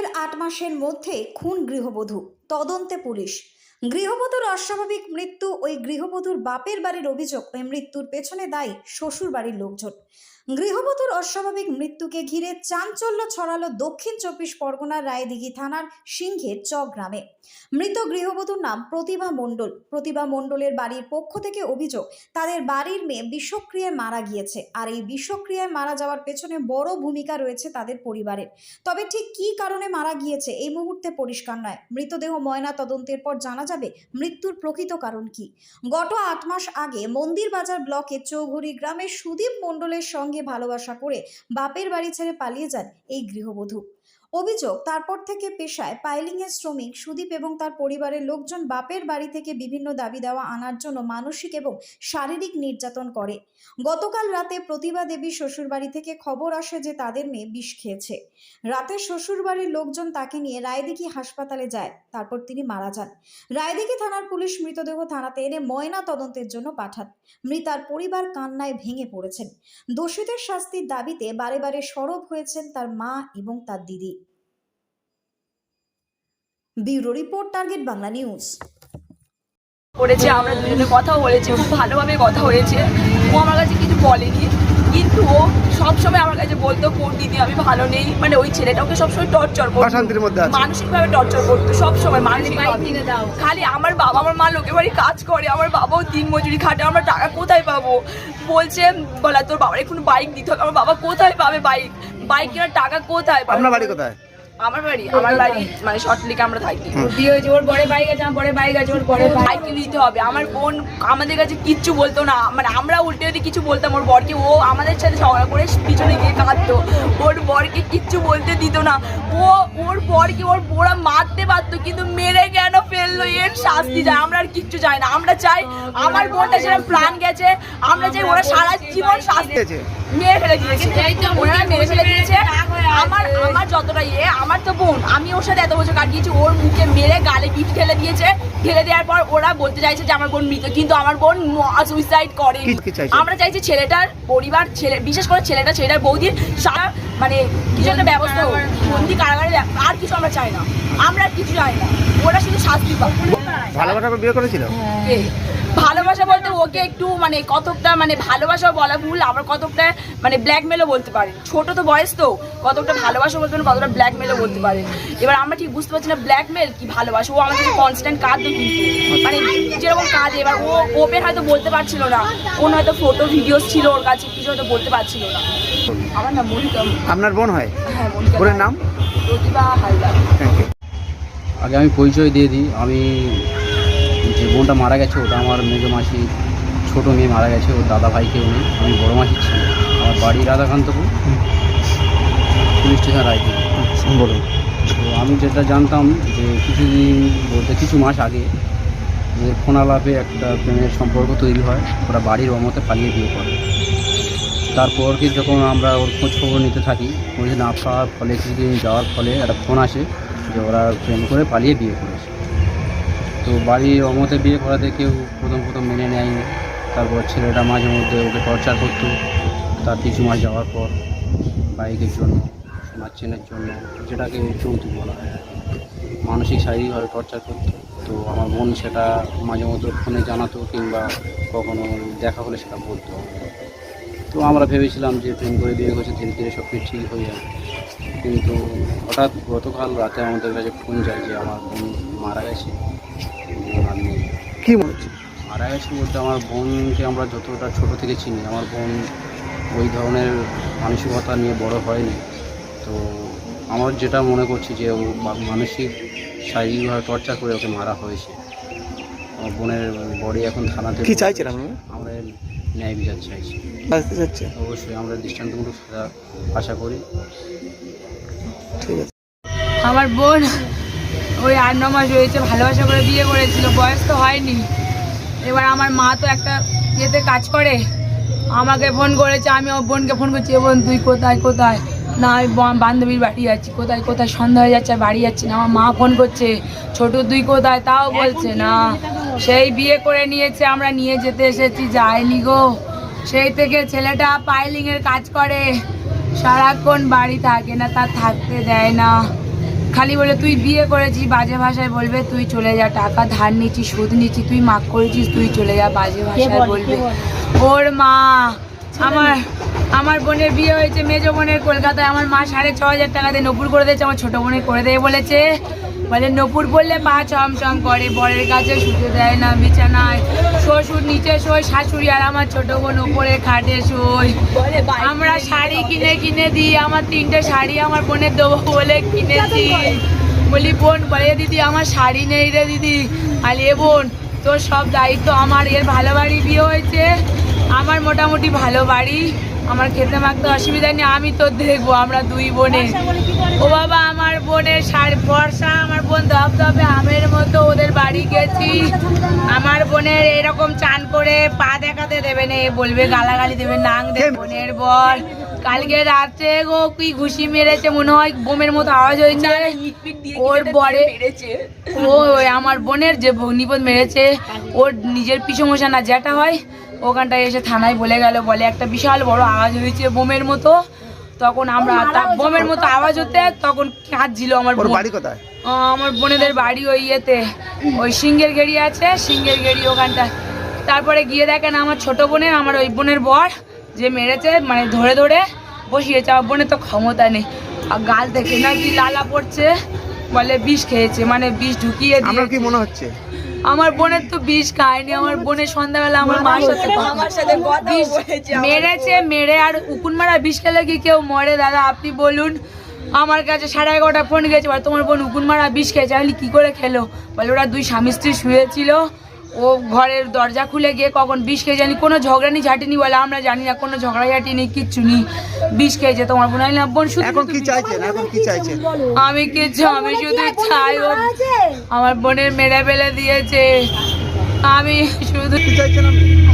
বিয়ের আট মাসের মধ্যে খুন গৃহবধূ, তদন্তে পুলিশ। গৃহবধূর অস্বাভাবিক মৃত্যু ওই গৃহবধূর বাপের বাড়ির অভিযোগ, ওই মৃত্যুর পেছনে দায়ী শ্বশুর বাড়ির লোকজন। গৃহবধূর অস্বাভাবিক মৃত্যুকে ঘিরে চাঞ্চল্য ছড়ালো দক্ষিণ চব্বিশ পরগনার রায়দিঘি থানার সিংহের চক গ্রামে। মৃত গৃহবধূর নাম প্রতিভা মণ্ডল। প্রতিভা মণ্ডলের বাড়ির পক্ষ থেকে অভিযোগ, তাদের বাড়ির মেয়ে বিষক্রিয়ায় মারা গিয়েছে আর এই বিষক্রিয়ায় মারা যাওয়ার পেছনে বড় ভূমিকা রয়েছে তাদের পরিবারের। তবে ঠিক কী কারণে মারা গিয়েছে এই মুহূর্তে পরিষ্কার নয়। মৃতদেহ ময়না তদন্তের পর জানা যাবে মৃত্যুর প্রকৃত কারণ কি। গত আট মাস আগে মন্দির বাজার ব্লকে চৌঘুরি গ্রামে সুদীপ মণ্ডলের সঙ্গে ভালোবাসা করে বাপের বাড়ি ছেড়ে পালিয়ে যান এই গৃহবধূ। অভিযোগ, তারপর থেকে পেশায় পাইলিংয়ের শ্রমিক, সুদীপ এবং তার পরিবারের লোকজন বাপের বাড়ি থেকে বিভিন্ন দাবি দেওয়া আনার জন্য মানসিক এবং শারীরিক নির্যাতন করে। গতকাল রাতে প্রতিভা দেবী শ্বশুরবাড়ি থেকে খবর আসে যে তাদের মেয়ে বিষ খেয়েছে। রাতে শ্বশুরবাড়ির লোকজন তাকে নিয়ে রায়দিঘি হাসপাতালে যায়, তারপর তিনি মারা যান। রায়দিঘি থানার পুলিশ মৃতদেহ থানাতে এনে ময়না তদন্তের জন্য পাঠান। মৃতার পরিবার কান্নায় ভেঙে পড়েছেন। দোষীদের শাস্তির দাবিতে বারে বারে সরব হয়েছেন তার মা এবং তার দিদি। Bureau report target Bangla news. করেছে আমরা দুজনে কথাও বলেছি খুব ভালোভাবে কথা হয়েছে। ও আমার কাছে কিছু বলেনি কিন্তু ও সবসময় আমার কাছে বলতো কোন দিদি আমি ভালো নেই? মানে ওই ছেলেটা ওকে সবসময় টর্চার করতো। অশান্তির মধ্যে মানসিকভাবে টর্চার করতো সবসময় মানসিক খালি আমার বাবা আমার মা লোকের বাড়ি কাজ করে আমার বাবাও দিন মজুরি খাটে আমরা টাকা কোথায় পাবো? বলছে বলা তোর বাবার এখন বাইক দিতে হবে। আমার বাবা কোথায় পাবে বাইক বাইক কেনার টাকা কোথায় পাবে? আপনার বাড়ি কোথায়? আমার বাড়ি আমার বাড়ি মানে শর্টলিকে আমরা থাকি। বিয়ে হয়েছে ওর বড় বাইক গেছে আমার বড় বাইক গেছে ওর বড় ভাইকে নিতে হবে। আমার বোন আমাদের কাছে কিচ্ছু বলতো না। মানে আমরা উল্টে যদি কিছু বলতাম ওর বরকে ও আমাদের সাথে ঝগড়া করে পিছনে গিয়ে কাঁদতো। ওর বরকে কিচ্ছু বলতে দিত না। ও ওর বরকে ওর বোরা মারতে পারতো কিন্তু এর শাস্তি যায় আমরা আর কিচ্ছু চাই না আমরা চাই আমার বোনটা যেরকম প্রাণ গেছে আমরা চাই ওরা সারা জীবন শাস্তি? মেরে ফেলে দিয়েছে ওনারা মেরে ফেলে দিয়েছে আমার আমার যতটা ইয়ে আমার তো বোন আমি ওর সাথে এত বছর কাটিয়েছি ওর মুখে মেরে গালে পিঠ ঠেলে দিয়েছে ঠেলে দেওয়ার পর ওরা বলতে চাইছে যে আমার বোন মৃত কিন্তু আমার বোন সুইসাইড করে? আমরা চাইছি ছেলেটার পরিবার ছেলে বিশেষ করে ছেলেটা ছেলেটার বৌদির সারা মানে কিছু একটা ব্যবস্থা হোক। বন্দি কারাগারে আর কিছু আমরা চাই না। আমরা কিছু চাই না। ওরা শুধু শাস্তি পাক। ভালোবাসা বিয়ে করেছিল? ভালোবাসা বলতে ওকে একটু মানে কতকটা মানে ভালোবাসা বলা ভুল আবার কতকটা মানে ব্ল্যাকমেলও বলতে পারে। ছোট তো বয়স তো কতকটা ভালোবাসা বলতে পারে কতটা ব্ল্যাকমেলও বলতে পারে। এবার আমরা ঠিক বুঝতে পারছি না ব্ল্যাকমেল কি ভালোবাসা? ও আমাদের কনস্ট্যান্ট কাঁদতো কিন্তু। মানে যেরকম কাঁদে এবার ও ওপেন হয়তো বলতে পারছিল না। ওর হয়তো ফটো ভিডিওস ছিল ওর কাছে কিছু হয়তো বলতে পারছিল না। আমার নাম মনিকা। আপনার বোন হয়? হ্যাঁ মনিকা। নাম? আগে আমি পরিচয় দিয়ে দিই। আমি যে বোনটা মারা গেছে ওটা আমার মেজো মাসি ছোটো মেয়ে মারা গেছে ওর দাদা ভাই কেউ নেই। আমি বড়ো মাসির ছিল। আমার বাড়ি রাধাকান্তপুর। Police station Raipur. বলুন। তো আমি যেটা জানতাম যে কিছুদিন বলতে কিছু মাস আগে ফোনালাপে একটা প্রেমের সম্পর্ক তৈরি হয়। ওরা বাড়ির অমতে পালিয়ে বিয়ে করে। তারপর কি যখন আমরা ওর খোঁজ খবর নিতে থাকি খোঁজ না পাওয়ার ফলে কিছুদিন যাওয়ার ফলে একটা ফোন আসে যে ওরা প্রেম করে পালিয়ে বিয়ে করেছে। তো বাড়ির অমতে বিয়ে করাতে কেউ প্রথম প্রথম মেনে নেয়নি। তারপর ছেলেটা মাঝে মধ্যে ওকে টর্চার করতো, তার কিছু মাস যাওয়ার পর বাইকের জন্য সোনার চেনের জন্য, যেটাকে যৌতুক বলা হয়। মানসিক, শারীরিকভাবে টর্চার করতো। তো আমার বোন সেটা মাঝে মধ্যে ফোনে জানাতো কিংবা কখনো দেখা হলে সেটা বলতো। তো আমরা ভেবেছিলাম যে প্রেম করে বিয়ে করছে ধীরে ধীরে সব কিছু ঠিক হয়ে যাবে। কিন্তু হঠাৎ গতকাল রাতে আমাদের কাছে ফোন যায় যে আমার বোন মারা গেছে। নেই কি হচ্ছে? মারা গেছে বলতে আমার বোনকে আমরা যতটা ছোট থেকে চিনি আমার বোন ওই ধরনের মানসিকতা নিয়ে বড় হয়নি। তো আমার যেটা মনে করছি যে ও মানসিক শারীরিকভাবে টর্চার করে ওকে মারা হয়েছে। আমার বোনের বডি এখন থানাতে কি আপনারা? আমরা ন্যায় বিচার চাইছি অবশ্যই আমরা দৃষ্টান্তমূলক সাজা আশা করি। ঠিক আছে। আমার বোন ওই আট ন মাস হয়েছে ভালোবাসা করে বিয়ে করেছিল বয়স তো হয়নি। এবার আমার মা তো একটা ইয়েতে কাজ করে। আমাকে ফোন করেছে আমি ওর বোনকে ফোন করছি "এ বোন তুই কোথায় কোথায়? না আমি বা- বান্ধবীর বাড়ি যাচ্ছি কোথায় কোথায় সন্ধ্যা হয়ে যাচ্ছে আর বাড়ি যাচ্ছি না। আমার মা ফোন করছে ছোট তুই কোথায়? তাও বলছে না। সেই বিয়ে করে নিয়েছে আমরা নিয়ে যেতে এসেছি যাইনি গো। সেই থেকে ছেলেটা পাইলিংয়ের কাজ করে। সারাক্ষণ বাড়ি থাকে না তার থাকতে দেয় না। খালি বলে তুই বিয়ে করেছিস? বাজে ভাষায় বলবে তুই চলে যা টাকা ধার নিচ্ছিস সুদ নিচ্ছিস তুই মাক করেছিস তুই চলে যা বাজে ভাষায় বলবে। ওর মা আমার আমার বোনের বিয়ে হয়েছে মেজো বোনের কলকাতায়। আমার মা সাড়ে ছ হাজার টাকা দিয়ে নপুর করে দিয়েছে আমার ছোটো বোনের করে দেয় বলেছে। বলে নপুর বললে পা চমচম করে বরের কাছে শুতে দেয় না বিছানায় শ্বশুর নিচে শোয় শাশুড়ি আর আমার ছোট বোন উপরে খাটে শোয়। আমরা শাড়ি কিনে কিনে দিই আমার তিনটে শাড়ি আমার বোনের দেবো বলে কিনে দিই। বলি বোন বলে দিদি আমার শাড়ি নেই রে দিদি। আলি এ বোন তোর সব দায়িত্ব আমার এর ভালো বাড়ি বিয়ে হয়েছে আমার মোটামুটি ভালো বাড়ি। আমার খেতে মাখতে অসুবিধা নেই আমি তো দেখব আমরা দুই বোনে। ও বাবা আমার বোনের সার বর্ষা আমার বোন ধপ ধপে আমের মতো ওদের বাড়ি গেছি। আমার বোনের এরকম চান করে পা দেখাতে দেবে না এ বলবে গালাগালি দেবে নাং দেবে। বোনের বর কালকে রাতে গো কি ঘুষি মেরেছে মনে হয় বোমের মতো আওয়াজ হয়েছে। ওর বরে ও ওই আমার বোনের যে ভগ্নিপদ মেরেছে ওর নিজের পিছু মশা না যেটা হয় ওখানটায় এসে থানায় বলে গেল বলে একটা বিশাল বড় আওয়াজ হয়েছে বোমের মতো। তখন আমরা বোমের মতো আওয়াজ হতে তখন কাঁদছিল আমার বাড়ি কোথায়? আমার বোনেদের বাড়ি ওই ইয়েতে ওই সিঙ্গের গেড়ি আছে সিঙ্গের গেড়ি ওখানটায় তারপরে গিয়ে দেখেন আমার ছোট বোনের আমার ওই বোনের বর যে মেরেছে মানে ধরে ধরে বসিয়েছে। আমার বোনের তো ক্ষমতা নেই। আর গাল থেকে নাকি লালা পড়ছে বলে বিষ খেয়েছে মানে বিষ ঢুকিয়ে দিয়ে কি মনে হচ্ছে? আমার বোনের তো বিষ খায়নি আমার বোনের সন্ধ্যাবেলা আমার মার সাথে আমার সাথে বিষ মেরেছে মেরে আর উকুন মারা বিষ খেলে কি কেউ মরে? দাদা আপনি বলুন। আমার কাছে সাড়ে এগারোটা ফোন গেছে বলে তোমার বোন উকুন মারা বিষ খেয়েছে। আমি কি করে খেলো? বলে ওরা দুই স্বামী স্ত্রী শুয়েছিল ও ঘরের দরজা খুলে গিয়ে কখন বিষ খেয়ে জানি কোনো ঝগড়া ঝগড়ানি ঝাঁটিনি বলে আমরা জানি না কোনো ঝগড়া ঝাঁটি নেই কিচ্ছু নেই বিষ খেয়েছে তোমার বোন। বললাম, বোন শুধু এখন কি বিষ- চাইছেন? এখন কি চাইছেন? আমি কিছু আমি শুধু চাই ও আমার বোনের মেরে ফেলে দিয়েছে। আমি শুধু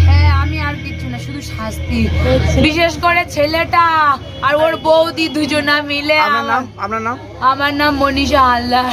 হ্যাঁ আমি আর কিচ্ছু না শুধু শাস্তি। বিশেষ করে ছেলেটা আর ওর বৌদি দুজনা মিলে আপনার নাম? আমার- নাম? আমার নাম মনীষা হালদার।